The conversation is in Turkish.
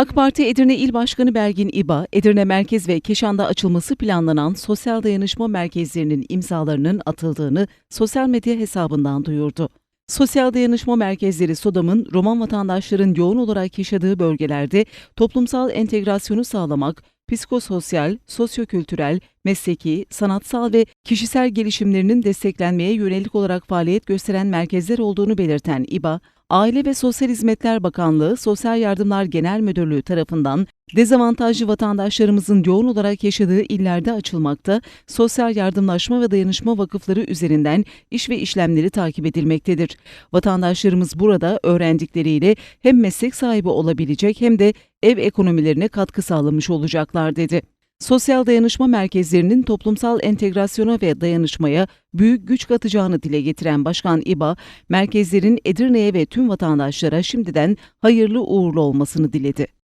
AK Parti Edirne İl Başkanı Belgin İba, Edirne Merkez ve Keşan'da açılması planlanan sosyal dayanışma merkezlerinin imzalarının atıldığını sosyal medya hesabından duyurdu. Sosyal dayanışma merkezleri SODAM'ın Roman vatandaşların yoğun olarak yaşadığı bölgelerde toplumsal entegrasyonu sağlamak, psikososyal, sosyokültürel, mesleki, sanatsal ve kişisel gelişimlerinin desteklenmeye yönelik olarak faaliyet gösteren merkezler olduğunu belirten İBA, Aile ve Sosyal Hizmetler Bakanlığı Sosyal Yardımlar Genel Müdürlüğü tarafından dezavantajlı vatandaşlarımızın yoğun olarak yaşadığı illerde açılmakta, sosyal yardımlaşma ve dayanışma vakıfları üzerinden iş ve işlemleri takip edilmektedir. Vatandaşlarımız burada öğrendikleriyle hem meslek sahibi olabilecek hem de ev ekonomilerine katkı sağlamış olacaklar dedi. Sosyal dayanışma merkezlerinin toplumsal entegrasyona ve dayanışmaya büyük güç katacağını dile getiren Başkan İBA, merkezlerin Edirne'ye ve tüm vatandaşlara şimdiden hayırlı uğurlu olmasını diledi.